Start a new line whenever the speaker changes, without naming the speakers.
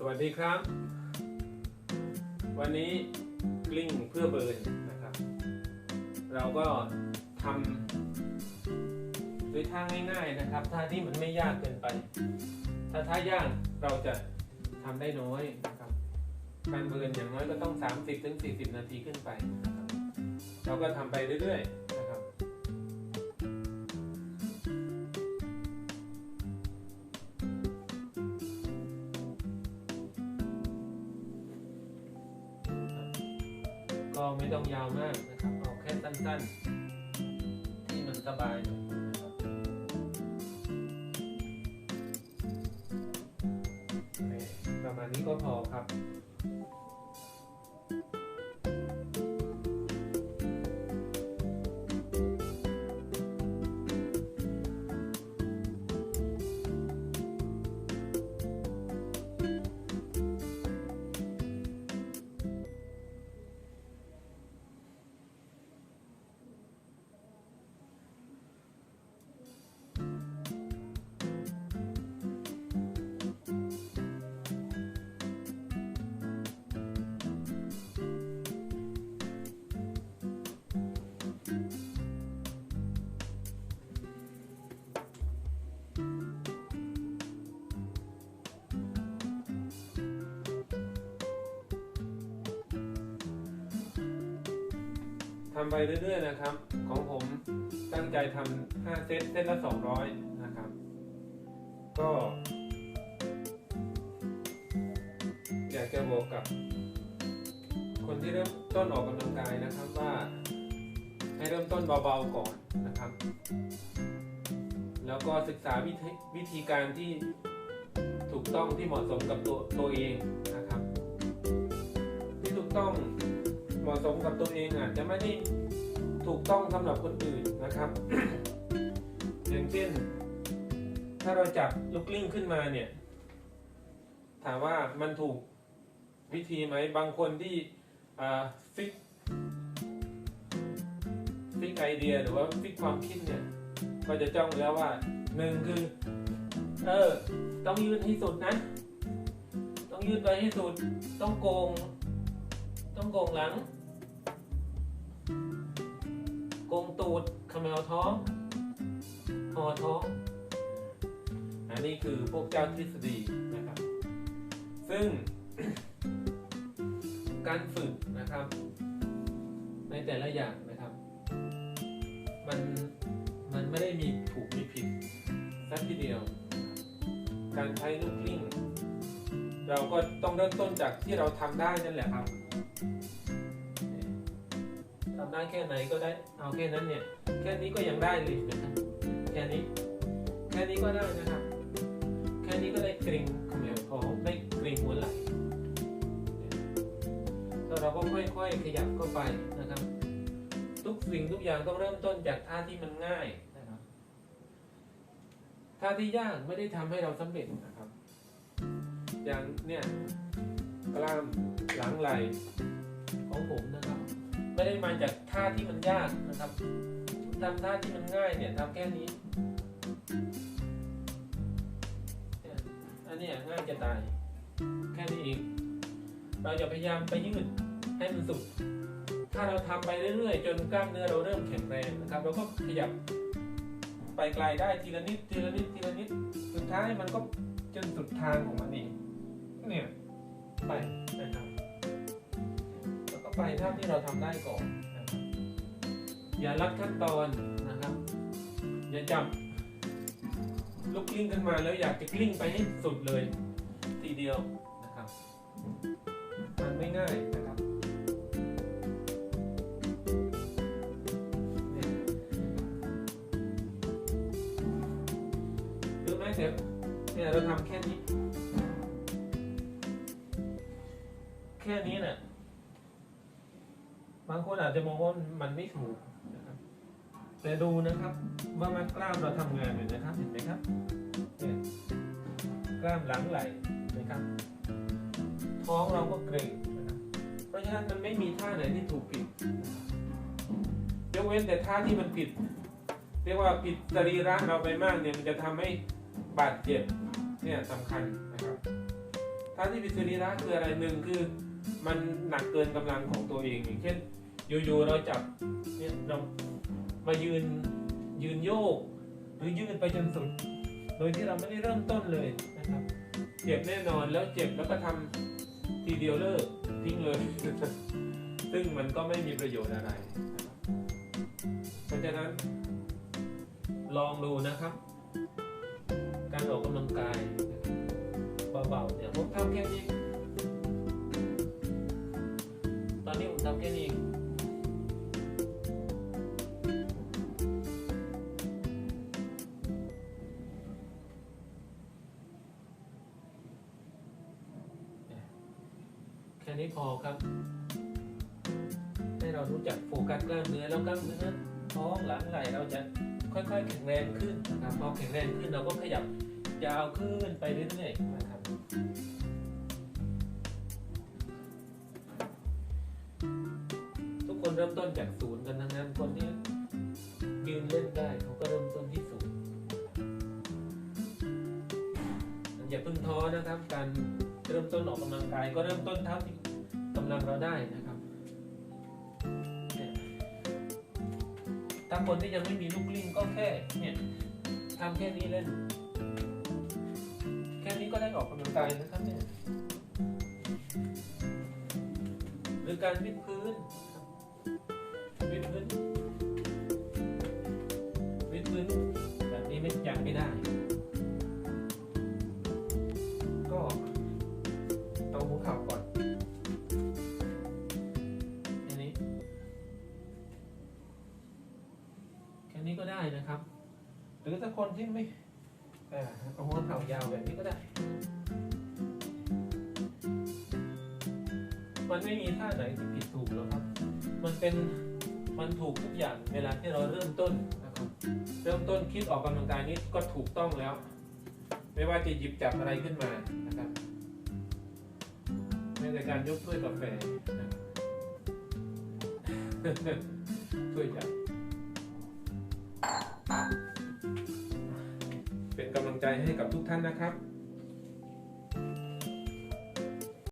สวัสดีครับ วันนี้กลิ้งเพื่อเบิร์นนะครับ เราก็ทำด้วยท่าง่ายๆนะครับท่าที่มันไม่ยากเกินไป ถ้าท่ายากเราจะทำได้น้อยนะครับ การเบิร์นอย่างน้อยก็ต้อง 30-40ถึง40นาทีขึ้นไปนะครับเราก็ทำไปเรื่อยๆ ไม่ต้องยาวมากนะครับ เอาแค่สั้นๆ ที่มันสบายนะครับประมาณนี้ก็พอครับ ทำไปเรื่อยๆนะครับ ของผมตั้งใจทำ5เซตเซตละ200 นะครับ ก็ อยากจะบอกกับ คนที่เริ่มต้นออกกำลังกายนะครับว่า ให้เริ่มต้นเบาๆก่อนนะครับ แล้วก็ศึกษาวิธีวิธีการที่ถูกต้องที่เหมาะสมกับตัวตัวเองนะครับ ที่ถูกต้อง เหมาะสมกับตัวเองอาจจะไม่ได้ถูกต้องสำหรับคนอื่นนะครับ อย่างเช่น ถ้าเราจับลูกลิ้งขึ้นมาเนี่ย ถามว่ามันถูกวิธีไหมบางคนที่ฟิกฟิกไอเดียหรือว่าฟิกความคิดเนี่ย ก็จะจ้องแล้วว่าหนึ่งคือ เออ ต้องยืนให้สุดนะ ต้องยืนไปให้สุด ต้องโกง ต้องโกงหลัง กงตูดเขมวท้องหอท้อง อันนี้คือพวกเจ้าทฤษฎีนะครับ ซึ่งการฝึกนะครับ ในแต่ละอย่างนะครับ มันมันไม่ได้มีถูกมีผิดสักทีเดียว การใช้ลูกกลิ้งเราก็ต้องเริ่มต้นจากที่เราทำได้นั่นแหละครับ ทำได้แค่ไหนก็ได้เอาแค่นั้นเนี่ย แค่นี้ก็ยังได้เลยนะครับแค่นี้ แค่นี้ก็ได้นะครับ แค่นี้ก็ได้กร็งเขมวท้องได้กร็งหัวไหล่แล้วเราก็ค่อยๆขยับเข้าไปนะครับ ทุกสิ่งทุกอย่างต้องเริ่มต้นจากท่าที่มันง่ายนะครับท่าที่ยากไม่ได้ทำให้เราสำเร็จนะครับ อย่างเนี่ยกล้ามหลังไหล่ของผมนะครับ ไม่ได้มาจากท่าที่มันยากนะครับทำท่าที่มันง่ายเนี่ยทำแค่นี้เนี่ยอันนี้ง่ายจะตาย แค่นี้เองเราจะพยายามไปยืดให้มันสุด ถ้าเราทำไปเรื่อยๆ จนกล้ามเนื้อเราเริ่มแข็งแรงนะครับ เราก็ขยับไปไกลได้ทีละนิดทีละนิดทีละนิด สุดท้ายมันก็จนสุดทางของมันเอง ไปเท่าที่เราทำได้ก่อนนะครับอย่าลัดขั้นตอนนะครับ อย่าจับลูกกลิ้งขึ้นมาแล้วอยากจะกลิ้งไปให้สุดเลย ทีเดียวนะครับมันไม่ง่ายนะครับเนี่ยหรือแม้แต่เนี่ยเราทำแค่นี้ แค่นี้น่ะ บางคนอาจจะมองว่ามันไม่ถูกนะครับแต่ดูนะครับว่ามัดกล้ามเราทำงานอยู่นะครับเห็นไหมครับเนี่ยกล้ามหลังไหล่นไหมครับ ท้องเราก็เกร็งนะครับเพราะฉะนั้นมันไม่มีท่าไหนที่ถูกผิดยกเว้นแต่ท่าที่มันผิด เรียกว่าผิดสรีระเราไปมากเนี่ยมันจะทำให้บาดเจ็บเนี่ยสำคัญนะครับท่าที่ผิดสรีระคืออะไรหนึ่งคือ มันหนักเกินกำลังของตัวเองอย่างเช่นอยู่ๆเราจับเนี่ยเรามายืนยืนโยก หรือยืนไปจนสุด โดยที่เราไม่ได้เริ่มต้นเลยนะครับ เจ็บแน่นอนแล้วเจ็บแล้วก็ทำทีเดียวเลิกทิ้งเลย ซึ่งมันก็ไม่มีประโยชน์อะไร เพราะฉะนั้น ลองดูนะครับ การออกกำลังกายเบาๆเนี่ยผมทำแค่นี้ ตอนนี้ผมทำแค่นี้เองแค่นี้พอครับ ให้เรารู้จักโฟกัสกล้ามเนื้อแล้วกล้ามเนื้อท้องหลังไหล่เราจะค่อยๆแข็งแรงขึ้นนะครับพอแข็งแรงขึ้นเราก็ขยับยาวขึ้นไปเรื่อยๆนะครับ ต้นจากศูนย์กันทั้งนั้นคนที่ยืนเล่นได้เขาก็เริ่มต้นที่ศูนย์อย่าเพิ่งท้อนะครับ การเริ่มต้นออกกำลังกาย ก็เริ่มต้นเท่าที่กำลังเราได้นะครับเนี่ยถ้าคนที่ยังไม่มีลูกลิ้งก็แค่เนี่ยทำแค่นี้เล่น แค่นี้ก็ได้ออกกำลังกายนะครับเนี่ยหรือการวิดพื้น วิดพื้นวิดพื้นแบบนี้ไม่ยังไม่ได้ ก็เอาหัวเข่าก่อนแค่นี้ แค่นี้ก็ได้นะครับ หรือถ้าคนที่ไม่เออเอาหัวเข่ายาวแบบนี้ก็ได้มันไม่มีท่าไหนที่ผิดถูกหรอกครับ มันเป็นมันถูกทุกอย่างเวลาที่เราเริ่มต้นนะครับเริ่มต้นคิดออกกำลังกายนี้ก็ถูกต้องแล้ว ไม่ว่าจะหยิบจับอะไรขึ้นมานะครับไม่แต่การยกถ้วยกาแฟนะถ้วยจับเป็นกำลังใจให้กับทุกท่านนะครับ